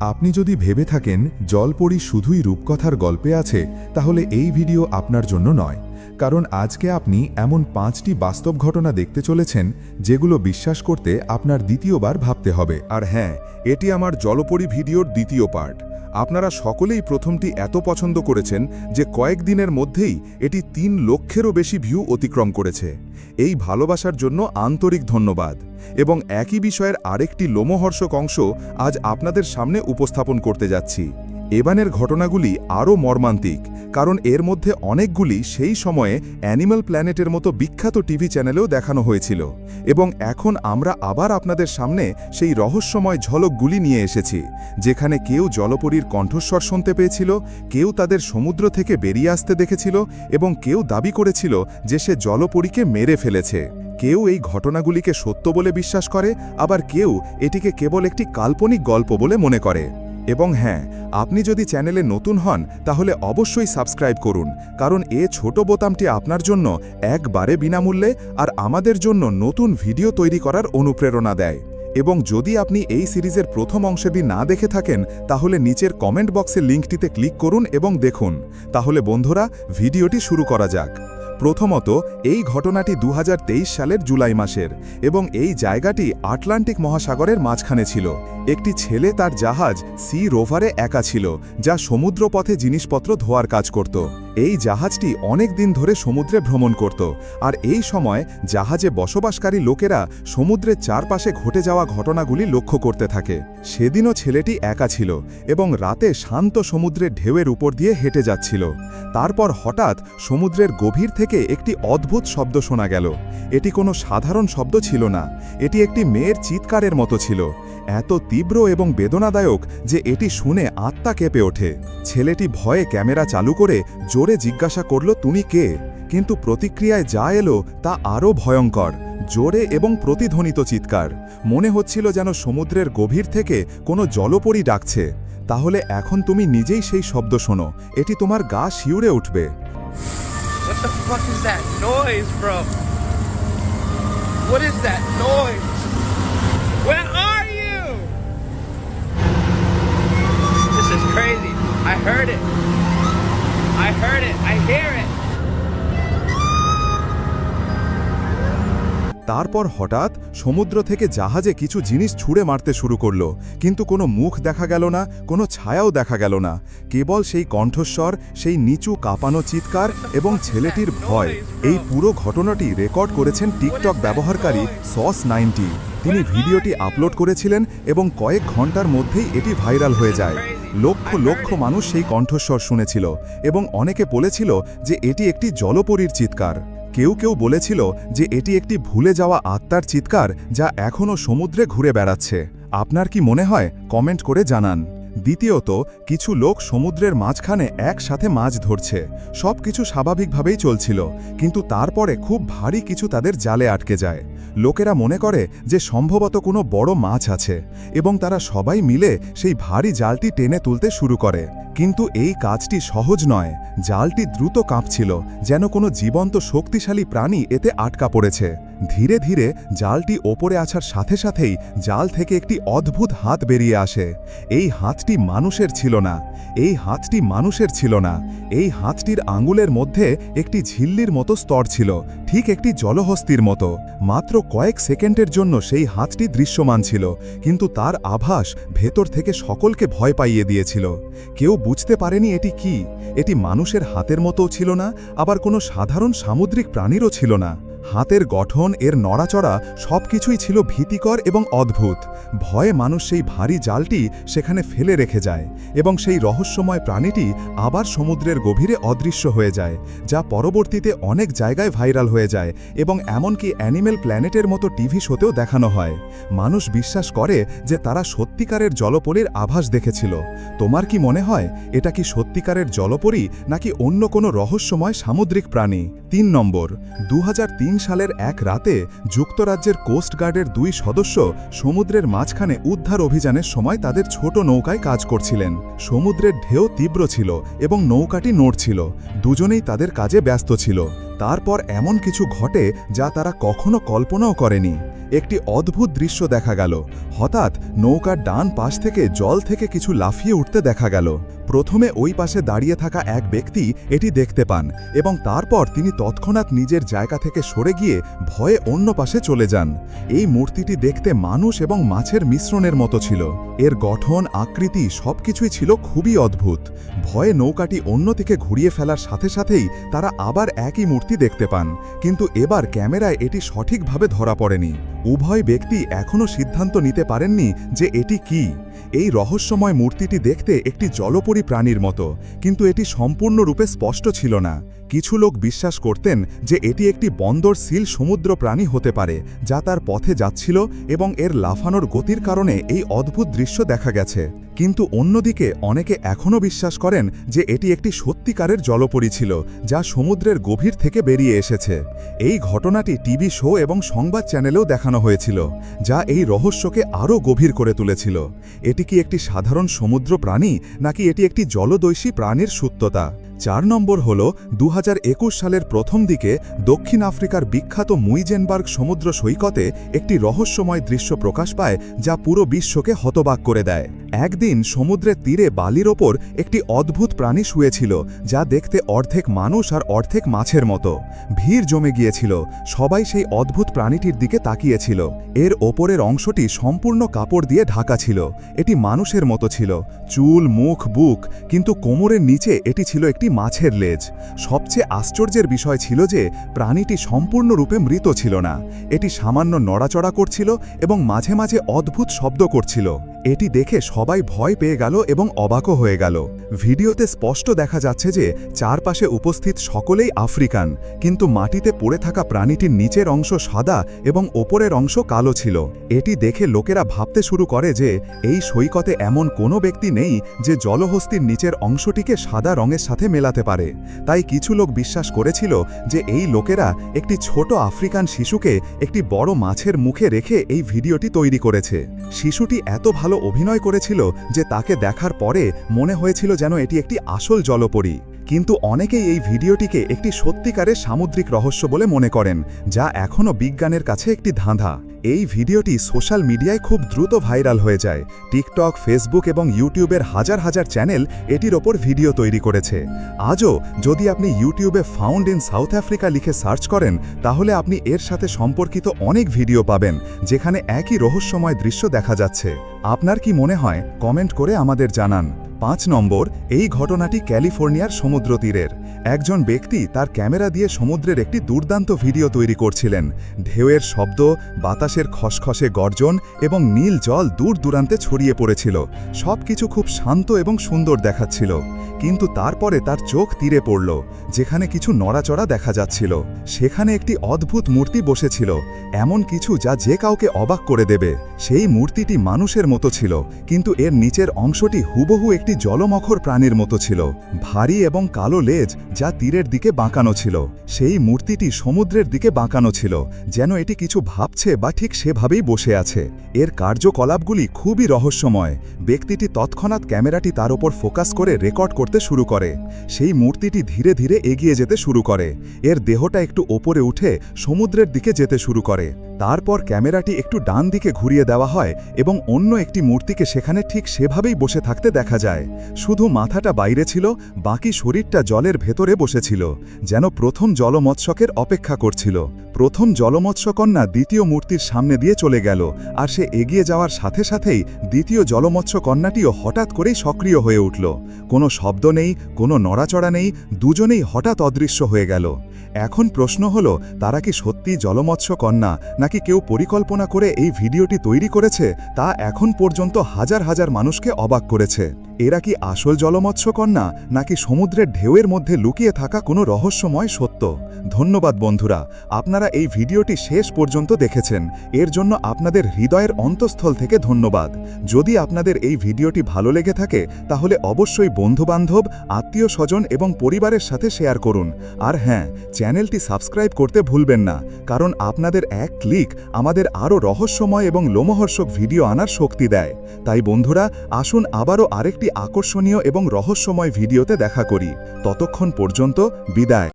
আপনি যদি ভেবে থাকেন জলপরি শুধুই রূপকথার গল্পে আছে, তাহলে এই ভিডিও আপনার জন্য নয়। কারণ আজকে আপনি এমন পাঁচটি বাস্তব ঘটনা দেখতে চলেছেন, যেগুলো বিশ্বাস করতে আপনার দ্বিতীয়বার ভাবতে হবে। আর হ্যাঁ এটি আমার জলপরি ভিডিওর দ্বিতীয় পার্ট। আপনারা সকলেই প্রথমটি এত পছন্দ করেছেন যে কয়েকদিনের মধ্যেই এটি তিন লক্ষেরও বেশি ভিউ অতিক্রম করেছে। এই ভালোবাসার জন্য আন্তরিক ধন্যবাদ। এবং একই বিষয়ের আরেকটি লোমহর্ষক অংশ আজ আপনাদের সামনে উপস্থাপন করতে যাচ্ছি। এবানের ঘটনাগুলি আরও মর্মান্তিক, কারণ এর মধ্যে অনেকগুলি সেই সময়ে অ্যানিম্যাল প্ল্যানেটের মতো বিখ্যাত টিভি চ্যানেলেও দেখানো হয়েছিল এবং এখন আমরা আবার আপনাদের সামনে সেই রহস্যময় ঝলকগুলি নিয়ে এসেছি, যেখানে কেউ জলপরীর কণ্ঠস্বর শুনতে পেয়েছিল, কেউ তাদের সমুদ্র থেকে বেরিয়ে আসতে দেখেছিল এবং কেউ দাবি করেছিল যে সে জলপরীকে মেরে ফেলেছে। কেউ এই ঘটনাগুলিকে সত্য বলে বিশ্বাস করে, আবার কেউ এটিকে কেবল একটি কাল্পনিক গল্প বলে মনে করে। এবং হ্যাঁ আপনি যদি চ্যানেলে নতুন হন, তাহলে অবশ্যই সাবস্ক্রাইব করুন, কারণ এ ছোট বোতামটি আপনার জন্য একবারে বিনামূল্যে আর আমাদের জন্য নতুন ভিডিও তৈরি করার অনুপ্রেরণা দেয়। এবং যদি আপনি এই সিরিজের প্রথম অংশটি না দেখে থাকেন, তাহলে নিচের কমেন্ট বক্সের লিঙ্কটিতে ক্লিক করুন এবং দেখুন। তাহলে বন্ধুরা, ভিডিওটি শুরু করা যাক। প্রথমত, এই ঘটনাটি দু হাজার তেইশ সালের জুলাই মাসের এবং এই জায়গাটি আটলান্টিক মহাসাগরের মাঝখানে ছিল। একটি ছেলে তার জাহাজ সি রোভারে একা ছিল, যা সমুদ্রপথে জিনিসপত্র ধোয়ার কাজ করত। এই জাহাজটি অনেক দিন ধরে সমুদ্রে ভ্রমণ করত, আর এই সময় জাহাজে বসবাসকারী লোকেরা সমুদ্রের চারপাশে ঘটে যাওয়া ঘটনাগুলি লক্ষ্য করতে থাকে। সেদিনও ছেলেটি একা ছিল এবং রাতে শান্ত সমুদ্রের ঢেউয়ের উপর দিয়ে হেঁটে যাচ্ছিল। তারপর হঠাৎ সমুদ্রের গভীর থেকে একটি অদ্ভুত শব্দ শোনা গেল। এটি কোনো সাধারণ শব্দ ছিল না, এটি একটি মেয়ের চিৎকারের মতো ছিল। এত তীব্র এবং বেদনাদায়ক যে এটি শুনে আত্মা কেঁপে ওঠে। ছেলেটি ভয়ে ক্যামেরা চালু করে জোরে জিজ্ঞাসা করল তুমি কে? কিন্তু প্রতিক্রিয়ায় যা এলো তা আরও ভয়ঙ্কর জোরে এবং প্রতিধ্বনিত চিৎকার। মনে হচ্ছিল যেন সমুদ্রের গভীর থেকে কোনো জলপরি ডাকছে। তাহলে এখন তুমি নিজেই সেই শব্দ শোনো এটি তোমার গা শিউরে উঠবে। What the fuck is that noise, bro? What is that noise? তারপর হঠাৎ সমুদ্র থেকে জাহাজে কিছু জিনিস ছুঁড়ে মারতে শুরু করল, কিন্তু কোনো মুখ দেখা গেল না, কোনো ছায়াও দেখা গেল না। কেবল সেই কণ্ঠস্বর, সেই নিচু কাঁপানো চিৎকার এবং ছেলেটির ভয়। এই পুরো ঘটনাটি রেকর্ড করেছেন টিকটক ব্যবহারকারী সস নাইনটি। তিনি ভিডিওটি আপলোড করেছিলেন এবং কয়েক ঘণ্টার মধ্যেই এটি ভাইরাল হয়ে যায়। লক্ষ লক্ষ মানুষ সেই কণ্ঠস্বর শুনেছিল এবং অনেকে বলেছিল যে এটি একটি জলপরীর চিৎকার। কেউ কেউ বলেছিল যে এটি একটি ভুলে যাওয়া আত্মার চিৎকার যা এখনও সমুদ্রে ঘুরে বেড়াচ্ছে। আপনার কি মনে হয়? কমেন্ট করে জানান। দ্বিতীয়ত, কিছু লোক সমুদ্রের মাঝখানে একসাথে মাছ ধরছে। সব কিছু স্বাভাবিকভাবেই চলছিল, কিন্তু তারপরে খুব ভারী কিছু তাদের জালে আটকে যায়। লোকেরা মনে করে যে সম্ভবত কোনো বড় মাছ আছে, এবং তারা সবাই মিলে সেই ভারী জালটি টেনে তুলতে শুরু করে। কিন্তু এই কাজটি সহজ নয়। জালটি দ্রুত কাঁপছিল, যেন কোনো জীবন্ত শক্তিশালী প্রাণী এতে আটকা পড়েছে। ধীরে ধীরে জালটি ওপরে আসার সাথে সাথেই জাল থেকে একটি অদ্ভুত হাত বেরিয়ে আসে। এই হাতটি মানুষের ছিল না। এই হাতটি মানুষের ছিল না। এই হাতটির আঙুলের মধ্যে একটি ঝিল্লির মতো স্তর ছিল, ঠিক একটি জলহস্তির মতো। মাত্র কয়েক সেকেন্ডের জন্য সেই হাতটি দৃশ্যমান ছিল, কিন্তু তার আভাস ভেতর থেকে সকলকে ভয় পাইয়ে দিয়েছিল। কেউ বুঝতে পারেনি এটি কি। এটি মানুষের হাতের মতোও ছিল না, আবার কোনো সাধারণ সামুদ্রিক প্রাণীরও ছিল না। হাতের গঠন, এর নড়াচড়া সবকিছুই ছিল ভীতিকর এবং অদ্ভুত। ভয়ে মানুষ সেই ভারী জালটি সেখানে ফেলে রেখে যায় এবং সেই রহস্যময় প্রাণীটি আবার সমুদ্রের গভীরে অদৃশ্য হয়ে যায়, যা পরবর্তীতে অনেক জায়গায় ভাইরাল হয়ে যায় এবং এমনকি অ্যানিমেল প্ল্যানেটের মতো টিভি শোতেও দেখানো হয়। মানুষ বিশ্বাস করে যে তারা সত্যিকারের জলপরীর আভাস দেখেছিল। তোমার কি মনে হয়, এটা কি সত্যিকারের জলপরী নাকি অন্য কোনো রহস্যময় সামুদ্রিক প্রাণী? তিন নম্বর দু হাজার তিন সালের এক রাতে যুক্তরাজ্যের কোস্টগার্ডের দুই সদস্য সমুদ্রের মাঝখানে উদ্ধার অভিযানের সময় তাদের ছোট নৌকায় কাজ করছিলেন। সমুদ্রের ঢেউ তীব্র ছিল এবং নৌকাটি নড়ছিল দুজনেই তাদের কাজে ব্যস্ত ছিল। তারপর এমন কিছু ঘটে যা তারা কখনো কল্পনাও করেনি। একটি অদ্ভুত দৃশ্য দেখা গেল। হঠাৎ নৌকার ডান পাশ থেকে জল থেকে কিছু লাফিয়ে উঠতে দেখা গেল। প্রথমে ওই পাশে দাঁড়িয়ে থাকা এক ব্যক্তি এটি দেখতে পান এবং তারপর তিনি তৎক্ষণাৎ নিজের জায়গা থেকে সরে গিয়ে ভয়ে অন্য পাশে চলে যান। এই মূর্তিটি দেখতে মানুষ এবং মাছের মিশ্রণের মতো ছিল। এর গঠন, আকৃতি সবকিছুই ছিল খুবই অদ্ভুত। ভয়ে নৌকাটি অন্যদিকে ঘুরিয়ে ফেলার সাথে সাথেই তারা আবার একই মূর্তি দেখতে পান। কিন্তু এবার ক্যামেরায় এটি সঠিকভাবে ধরা পড়েনি। উভয় ব্যক্তি এখনও সিদ্ধান্ত নিতে পারেননি যে এটি কি। এই রহস্যময় মূর্তিটি দেখতে একটি জলপরী প্রাণীর মতো, কিন্তু এটি সম্পূর্ণরূপে স্পষ্ট ছিল না। কিছু লোক বিশ্বাস করতেন যে এটি একটি বন্দর সিল সমুদ্র প্রাণী হতে পারে, যা তার পথে যাচ্ছিল এবং এর লাফানোর গতির কারণে এই অদ্ভুত দৃশ্য দেখা গেছে। কিন্তু অন্যদিকে অনেকে এখনও বিশ্বাস করেন যে এটি একটি সত্যিকারের জলপরী ছিল, যা সমুদ্রের গভীর থেকে বেরিয়ে এসেছে। এই ঘটনাটি টিভি শো এবং সংবাদ চ্যানেলেও দেখানো হয়েছিল, যা এই রহস্যকে আরও গভীর করে তুলেছিল। এটি কি একটি সাধারণ সমুদ্র প্রাণী, নাকি এটি একটি জলদৈশী প্রাণীর সত্যতা চার নম্বর হল দু হাজার একুশ সালের প্রথম দিকে দক্ষিণ আফ্রিকার বিখ্যাত মুইজেনবার্গ সমুদ্র সৈকতে একটি রহস্যময় দৃশ্য প্রকাশ পায়, যা পুরো বিশ্বকে হতবাক করে দেয়। একদিন সমুদ্রের তীরে বালির ওপর একটি অদ্ভুত প্রাণী শুয়েছিল, যা দেখতে অর্ধেক মানুষ আর অর্ধেক মাছের মতো। ভিড় জমে গিয়েছিল, সবাই সেই অদ্ভুত প্রাণীটির দিকে তাকিয়েছিল। এর ওপরের অংশটি সম্পূর্ণ কাপড় দিয়ে ঢাকা ছিল, এটি মানুষের মতো ছিল, চুল, মুখ, বুক, কিন্তু কোমরের নিচে এটি ছিল একটি মাছের লেজ। সবচেয়ে আশ্চর্যের বিষয় ছিল যে, প্রাণীটি সম্পূর্ণরূপে মৃত ছিল না। এটি সামান্য নড়াচড়া করছিল এবং মাঝে মাঝে অদ্ভুত শব্দ করছিল। এটি দেখে সবাই ভয় পেয়ে গেল এবং অবাকও হয়ে গেল। ভিডিওতে স্পষ্ট দেখা যাচ্ছে যে চারপাশে উপস্থিত সকলেই আফ্রিকান, কিন্তু মাটিতে পড়ে থাকা প্রাণীটির নিচের অংশ সাদা এবং ওপরের অংশ কালো ছিল। এটি দেখে লোকেরা ভাবতে শুরু করে যে এই সৈকতে এমন কোনো ব্যক্তি নেই যে জলহস্তির নিচের অংশটিকে সাদা রঙের সাথে মেলাতে পারে। তাই কিছু লোক বিশ্বাস করেছিল যে এই লোকেরা একটি ছোট আফ্রিকান শিশুকে একটি বড় মাছের মুখে রেখে এই ভিডিওটি তৈরি করেছে। শিশুটি এত ভালো অভিনয় করেছিল যে তাকে দেখার পরে মনে হয়েছিল যেন এটি একটি আসল জলপরী। কিন্তু অনেকেই এই ভিডিওটিকে একটি সত্যিকারের সামুদ্রিক রহস্য বলে মনে করেন, যা এখনও বিজ্ঞানের কাছে একটি ধাঁধা। এই ভিডিওটি সোশ্যাল মিডিয়ায় খুব দ্রুত ভাইরাল হয়ে যায়। টিকটক, ফেসবুক এবং ইউটিউবের হাজার হাজার চ্যানেল এটির ওপর ভিডিও তৈরি করেছে। আজও যদি আপনি ইউটিউবে ফাউন্ড ইন সাউথ আফ্রিকা লিখে সার্চ করেন, তাহলে আপনি এর সাথে সম্পর্কিত অনেক ভিডিও পাবেন, যেখানে একই রহস্যময় দৃশ্য দেখা যাচ্ছে। আপনার কি মনে হয়? কমেন্ট করে আমাদের জানান। পাঁচ নম্বর, এই ঘটনাটি ক্যালিফোর্নিয়ার সমুদ্র তীরের। একজন ব্যক্তি তার ক্যামেরা দিয়ে সমুদ্রের একটি দুর্দান্ত ভিডিও তৈরি করছিলেন। ঢেউয়ের শব্দ, বাতাসের খসখসে গর্জন এবং নীল জল দূর দূরান্তে ছড়িয়ে পড়েছিল। সব কিছু খুব শান্ত এবং সুন্দর দেখাচ্ছিল। কিন্তু তারপরে তার চোখ তীরে পড়ল, যেখানে কিছু নড়াচড়া দেখা যাচ্ছিল। সেখানে একটি অদ্ভুত মূর্তি বসেছিল, এমন কিছু যা যে কাউকে অবাক করে দেবে। সেই মূর্তিটি মানুষের মতো ছিল, কিন্তু এর নিচের অংশটি হুবহু একটি জলমখর প্রাণীর মতো ছিল। ভারী এবং কালো লেজ যা তীরের দিকে বাঁকানো ছিল। সেই মূর্তিটি সমুদ্রের দিকে বাঁকানো ছিল, যেন এটি কিছু ভাবছে বা ঠিক সেভাবেই বসে আছে। এর কার্যকলাপগুলি খুবই রহস্যময়। ব্যক্তিটি তৎক্ষণাৎ ক্যামেরাটি তার ওপর ফোকাস করে রেকর্ড করতে শুরু করে। সেই মূর্তিটি ধীরে ধীরে এগিয়ে যেতে শুরু করে। এর দেহটা একটু ওপরে উঠে সমুদ্রের দিকে যেতে শুরু করে। তারপর ক্যামেরাটি একটু ডান দিকে ঘুরিয়ে দেওয়া হয় এবং অন্য একটি মূর্তিকে সেখানে ঠিক সেভাবেই বসে থাকতে দেখা যায়। শুধু মাথাটা বাইরে ছিল, বাকি শরীরটা জলের ভেতরে বসেছিল, যেন প্রথম জলমৎস্যকের অপেক্ষা করছিল। প্রথম জলমৎস্যকন্যা দ্বিতীয় মূর্তির সামনে দিয়ে চলে গেল, আর সে এগিয়ে যাওয়ার সাথে সাথেই দ্বিতীয় জলমৎস্যকন্যাটিও হঠাৎ করেই সক্রিয় হয়ে উঠল। কোনো শব্দ নেই, কোনো নড়াচড়া নেই, দুজনেই হঠাৎ অদৃশ্য হয়ে গেল। এখন প্রশ্ন হলো, তারা কি সত্যি জলমৎস্য কন্যা, নাকি কেউ পরিকল্পনা করে এই ভিডিওটি তৈরি করেছে, তা এখন পর্যন্ত হাজার হাজার মানুষকে অবাক করেছে। এরা কি আসল জলমৎস্যকন্যা, নাকি সমুদ্রের ঢেউয়ের মধ্যে লুকিয়ে থাকা কোনো রহস্যময় সত্য? ধন্যবাদ বন্ধুরা, আপনারা এই ভিডিওটি শেষ পর্যন্ত দেখেছেন। এর জন্য আপনাদের হৃদয়ের অন্তঃস্থল থেকে ধন্যবাদ। যদি আপনাদের এই ভিডিওটি ভালো লেগে থাকে, তাহলে অবশ্যই বন্ধুবান্ধব আত্মীয় স্বজন এবং পরিবারের সাথে শেয়ার করুন। আর হ্যাঁ চ্যানেলটি সাবস্ক্রাইব করতে ভুলবেন না, কারণ আপনাদের এক ক্লিক আমাদের আরও রহস্যময় এবং লোমহর্ষক ভিডিও আনার শক্তি দেয়। তাই বন্ধুরা, আসুন আবারও আরেকটি আকর্ষণীয় এবং রহস্যময় ভিডিওতে দেখা করি। ততক্ষণ পর্যন্ত বিদায়।